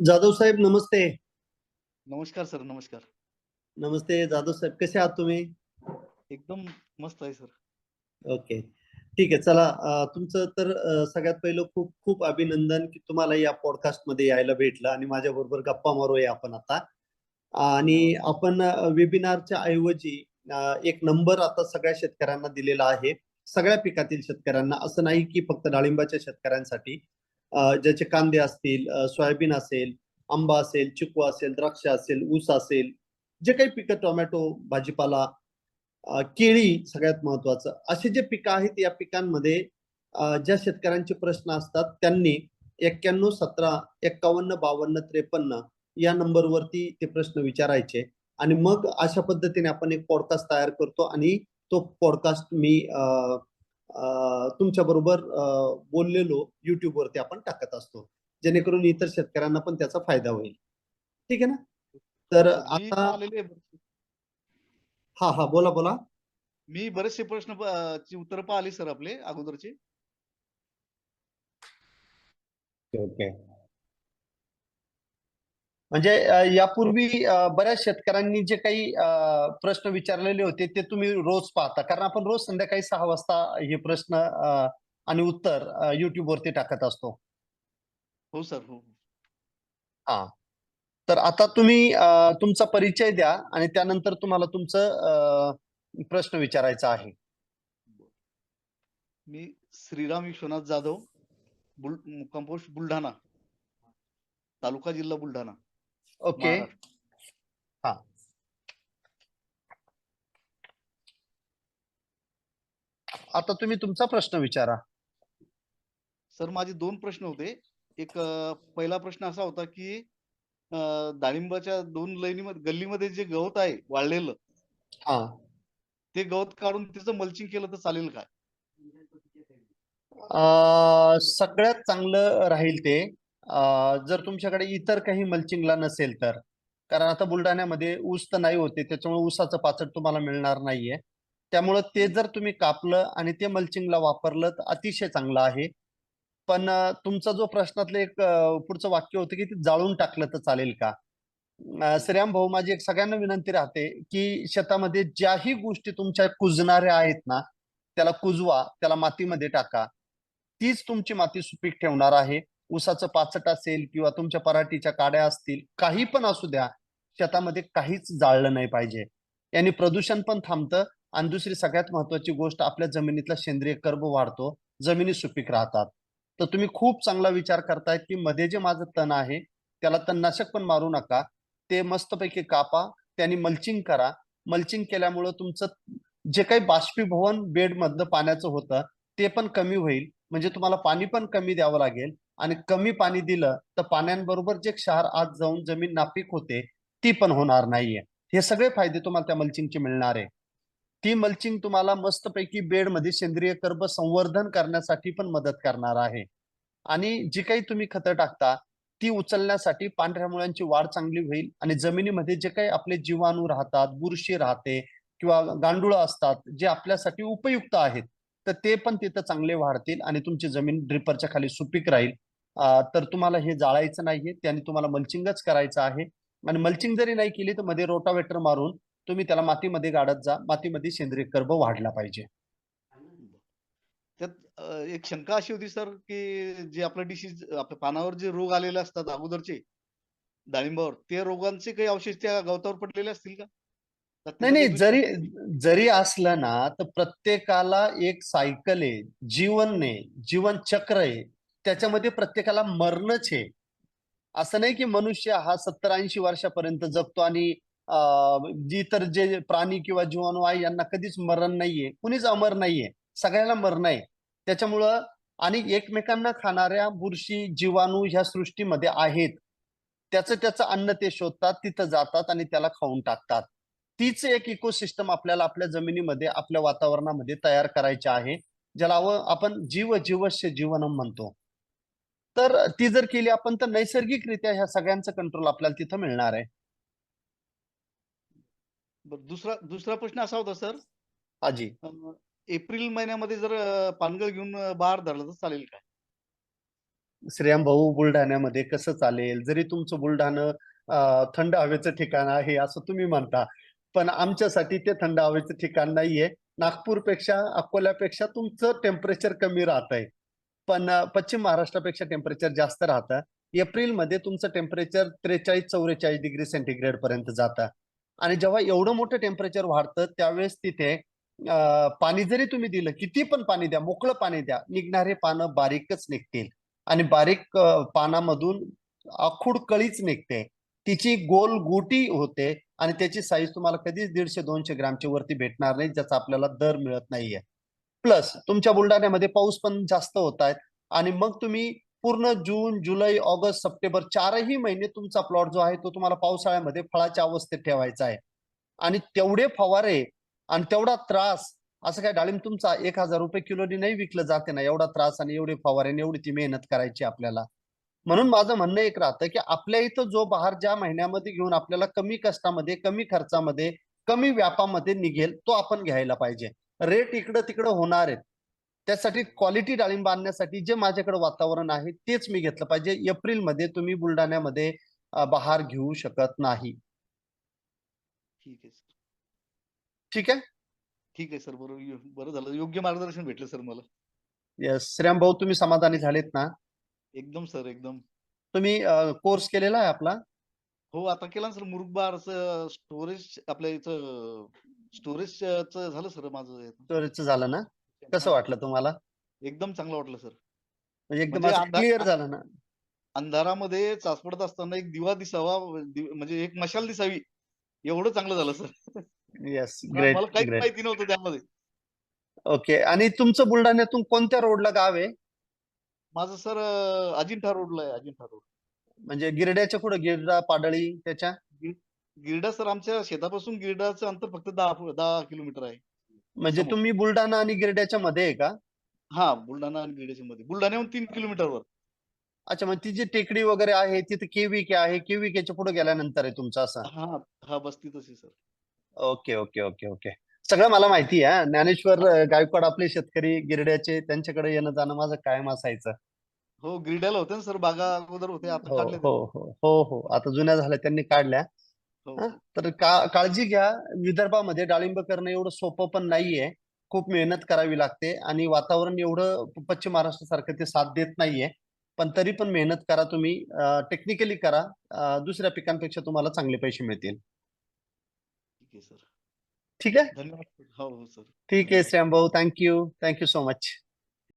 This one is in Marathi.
जाधव साहेब नमस्ते. नमस्कार सर नमस्कार. नमस्ते जाधव साहेब कसे आहात तुम्ही? एकदम मस्त आहे सर. ओके. ठीक आहे चला तुमचं तर सगळ्यात पहिलं खूप खूप अभिनंदन की तुम्हाला या पॉडकास्टमध्ये यायला भेटलं आणि माझ्या बरोबर गप्पा मारूया आपण आता. आणि आपण वेबिनारच्या ऐवजी एक नंबर आता सगळ्या शेतकऱ्यांना दिलेला आहे. सगळ्या पिकातील शेतकऱ्यांना असं नाही की फक्त डाळिंबाच्या शेतकऱ्यांसाठी. ज्याचे कांदे असतील सोयाबीन असेल आंबा असेल चिकू असेल द्राक्ष असेल ऊस असेल जे काही पिकं टोमॅटो भाजीपाला केळी सगळ्यात महत्वाचं असे जे पिकं आहेत या पिकांमध्ये ज्या शेतकऱ्यांचे प्रश्न असतात त्यांनी एक्क्याण्णव सतरा एक्कावन्न बावन्न त्रेपन्न या नंबरवरती ते प्रश्न विचारायचे. आणि मग अशा पद्धतीने आपण एक पॉडकास्ट तयार करतो आणि तो पॉडकास्ट मी तुमच्या बरोबर बोललेलो YouTube वरती आपण टाकत असतो. जेणेकरून इतर शेतकऱ्यांना पण त्याचा फायदा होईल. ठीक आहे ना? तर आता. हा हा बोला बोला. मी बरेचसे प्रश्न उत्तर पाहिली सर आपले अगोदरचे. ओके. म्हणजे यापूर्वी बऱ्याच शेतकऱ्यांनी जे काही प्रश्न विचारलेले होते ते तुम्ही रोज पाहता. कारण आपण रोज संध्याकाळी सहा वाजता हे प्रश्न आणि उत्तर अ, YouTube वरती टाकत असतो. हो सर. हो. हो. तर आता तुम्ही तुमचा परिचय द्या आणि त्यानंतर तुम्हाला तुमचं प्रश्न विचारायचा आहे. मी श्रीराम विश्वनाथ जाधव बुल कंपोस्ट बुलढाणा तालुका जिल्हा बुलढाणा. ओके. हा. आता तुम्ही तुमचा प्रश्न विचारा. सर माझे दोन प्रश्न होते. एक पहिला प्रश्न असा होता की डाळिंबाच्या दोन लाईनीमध्ये गल्लीमध्ये जे गवत आहे वाळलेलं हा. ते गवत काढून त्याचं मल्चिंग केलं तर चालेल काय सगळ्यात चांगलं राहील ते. जर तुमच्याकडे इतर काही मल्चिंगला नसेल तर. कारण आता बुलढाण्यामध्ये ऊस तर नाही होते त्याच्यामुळे ऊसाचं पाचट तुम्हाला मिळणार नाहीये. त्यामुळं ते जर तुम्ही कापलं आणि ते मल्चिंगला वापरलं तर अतिशय चांगलं आहे. पण तुमचा जो प्रश्नातलं एक पुढचं वाक्य होतं की ते जाळून टाकलं तर चालेल का? श्रीराम भाऊ माझी एक सगळ्यांना विनंती राहते की शेतामध्ये ज्याही गोष्टी तुमच्या कुजणाऱ्या आहेत ना त्याला कुजवा त्याला मातीमध्ये टाका. तीच तुमची माती सुपीक ठेवणार आहे. ऊसाचं पाचट असेल किंवा तुमच्या पराठीच्या काड्या असतील काही पण असू द्या शेतामध्ये काहीच जाळलं नाही पाहिजे. यांनी प्रदूषण पण थांबतं आणि दुसरी सगळ्यात महत्वाची गोष्ट आपल्या जमिनीतला सेंद्रिय कर्ब वाढतो जमिनी सुपीक राहतात. तर तुम्ही खूप चांगला विचार करतायत की मध्ये जे माझं तण आहे त्याला तणनाशक पण मारू नका ते मस्तपैकी कापा त्यांनी मल्चिंग करा. मल्चिंग केल्यामुळं तुमचं जे काही बाष्पीभवन बेड मधलं पाण्याचं होतं ते पण कमी होईल. म्हणजे तुम्हाला पाणी पण कमी द्यावं लागेल. आणि कमी पाणी दिलं तर पाण्याबरोबर जे क्षार आत जाऊन जमीन नापीक होते ती पण होणार नाहीये. हे सगळे फायदे तुम्हाला त्या मल्चिंगचे मिळणार आहे. ती मल्चिंग तुम्हाला मस्तपैकी बेडमध्ये सेंद्रिय कर्ब संवर्धन करण्यासाठी पण मदत करणार आहे. आणि जी काही तुम्ही खतं टाकता ती उचलण्यासाठी पांढऱ्या मुळांची वाढ चांगली होईल आणि जमिनीमध्ये जे काही आपले जीवाणू राहतात बुरशी राहते किंवा गांडुळं असतात जे आपल्यासाठी उपयुक्त आहेत तर ते पण तिथं चांगले वाढतील आणि तुमची जमीन ड्रिपरच्या खाली सुपीक राहील. तर तुम्हाला हे जाळायचं नाहीये. त्याने तुम्हाला मल्चिंगच करायचं आहे. आणि मल्चिंग जरी नाही केली तर मध्ये रोटावेटर मारून तुम्ही त्याला मातीमध्ये गाडत जा. मातीमध्ये सेंद्रिय कर्ब वाढला पाहिजे. त्यात एक शंका अशी होती सर की जे आपलं डिसीज आपल्या पानावर जे रोग आलेले असतात अगोदरचे डाळिंबावर ते रोगांचे काही अवशेष त्या गवतावर पडलेले असतील का? नाही नाही जरी? जरी असलं ना तर प्रत्येकाला एक सायकल आहे. जीवन आहे जीवन चक्र आहे. त्याच्यामध्ये प्रत्येकाला मरणच आहे असं नाही की मनुष्य हा सत्तर ऐंशी वर्षापर्यंत जगतो आणि अं, इतर जे प्राणी किंवा जीवाणू आहे यांना कधीच मरण नाहीये. कुणीच अमर नाहीये. सगळ्यांना मरण आहे. त्याच्यामुळं आणि एकमेकांना खाणाऱ्या बुरशी जीवाणू ह्या सृष्टीमध्ये आहेत. त्याचं त्याचं अन्न ते शोधतात तिथं जातात आणि त्याला खाऊन टाकतात. तीच एक इकोसिस्टम आपल्याला आपल्या जमिनीमध्ये आपल्या वातावरणामध्ये तयार करायची आहे. ज्याला आपण जीव जीवस्य जीवनम म्हणतो. तर ती जर केली आपण तर नैसर्गिकरित्या ह्या सगळ्यांचं कंट्रोल आपल्याला तिथं मिळणार आहे. दुसरा दुसरा प्रश्न असा होता सर. हाजी एप्रिल महिन्यामध्ये जर पानगळ घेऊन बहार धरलं तर चालेल काय? श्रेयाम भाऊ बुलढाण्यामध्ये कसं चालेल? जरी तुमचं बुलढाणं थंड हवेचं ठिकाण आहे असं तुम्ही म्हणता पण आमच्यासाठी ते थंड हवेचं ठिकाण नाहीये. नागपूरपेक्षा अकोल्यापेक्षा तुमचं टेम्परेचर कमी राहत आहे पण पश्चिम महाराष्ट्रापेक्षा टेम्परेचर जास्त राहतं. एप्रिलमध्ये तुमचं टेम्परेचर त्रेचाळीस चौवेचाळीस डिग्री सेंटीग्रेड पर्यंत जातं. आणि जेव्हा एवढं मोठं टेम्परेचर वाढतं त्यावेळेस तिथे पाणी जरी तुम्ही दिलं किती पण पाणी द्या मोकळं पाणी द्या निघणारे पानं बारीकच निघतील. आणि बारीक पानामधून आखूड कळीच निघते. तिची गोल गोटी होते आणि त्याची साईज तुम्हाला कधीच दीडशे दोनशे ग्रामच्या वरती भेटणार नाही ज्याचा आपल्याला दर मिळत नाहीये. प्लस तुमच्या बुलढाण्यामध्ये पाऊस पण जास्त होत आहेत. आणि मग तुम्ही पूर्ण जून जुलै ऑगस्ट सप्टेंबर चारही महिने तुमचा प्लॉट जो आहे तो तुम्हाला पावसाळ्यामध्ये फळाच्या अवस्थेत ठेवायचा आहे. आणि तेवढे फवारे आणि तेवढा त्रास असं काय डाळिंब तुमचा एक हजार रुपये किलोनी नाही विकलं जाते ना एवढा त्रास आणि एवढे फवारे एवढी ती मेहनत करायची आपल्याला. म्हणून माझं म्हणणं एक राहतं की आपल्या इथं जो बहार ज्या महिन्यामध्ये घेऊन आपल्याला कमी कष्टामध्ये कमी खर्चामध्ये कमी व्यापामध्ये निघेल तो आपण घ्यायला पाहिजे. रेट इकडं तिकडं होणार आहेत. त्यासाठी क्वालिटी डाळिंब आणण्यासाठी जे माझ्याकडे वातावरण आहे तेच मी घेतलं पाहिजे. एप्रिलमध्ये तुम्ही बुलढाण्यामध्ये बहार घेऊ शकत नाही. ठीक आहे सर. ठीक आहे? ठीक आहे सर. बरोबर बरं झालं. योग्य मार्गदर्शन भेटलं सर मला. येस श्रीराम भाऊ तुम्ही समाधानी झालेत ना? एकदम सर एकदम. तुम्ही कोर्स केलेला आहे आपला? हो आता केला ना सर. मुरुगबारचं स्टोरेज आपल्या इथं स्टोरेजच झालं सर माझं याचं. स्टोरेजचं झालं ना? कसं वाटलं तुम्हाला? एकदम चांगलं वाटलं सर. म्हणजे एकदम म्हणजे क्लिअर झालं ना? अंधारामध्ये चाचपडत असताना एक दिवा दिसावा म्हणजे एक मशाल दिसावी एवढं चांगलं झालं सर. येस मला ग्रेट काहीच ग्रेट माहिती नव्हतं त्यामध्ये. ओके आणि तुमचं बुलढाण्यातून कोणत्या रोडला गाव आहे? माझं सर अजिंठा रोडला आहे अजिंठा रोड म्हणजे गिरड्याच्या पुढे गिरडा पाडळी त्याच्या? गिरडा सर आमच्या शेतापासून गिरडाचं अंतर फक्त दहा दहा किलोमीटर आहे. म्हणजे समोर. तुम्ही बुलढाणा आणि गिरड्याच्या मध्ये आहे का? हा बुलढाणा आणि गिरड्याच्या मध्ये. बुलढाण्याहून तीन किलोमीटरवर अच्छा मग ती जी टेकडी वगैरे आहे तिथे केविके आहे केविकेच्या पुढे गेल्यानंतर आहे तुमचं असं? हा हा बस्ती तशी sir. Okay okay okay okay. सगळं मला माहिती आहे ज्ञानेश्वर अं, गायकवाड आपले शेतकरी गिरड्याचे त्यांच्याकडे येणं जाणं माझं कायम असायचं. हो गिरड्याला होते ना सर. बागा अगोदर होते आता हो काढले हो हो हो हो. आता जुन्या झाल्या त्यांनी काढल्या. हो हा, तर का काळजी घ्या. विदर्भामध्ये डाळिंब करणं एवढं सोपं पण नाहीये. खूप मेहनत करावी लागते आणि वातावरण एवढं प- पश्चिम महाराष्ट्रासारखं ते साथ देत नाहीये. पण तरी पण मेहनत करा तुम्ही. टेक्निकली करा. अं, दुसऱ्या पिकांपेक्षा तुम्हाला चांगले पैसे मिळतील. ठीक आहे सर. ठीक आहे? धन्यवाद. हो हो सर. ठीक आहे श्याम भाऊ. Thank you thank you so much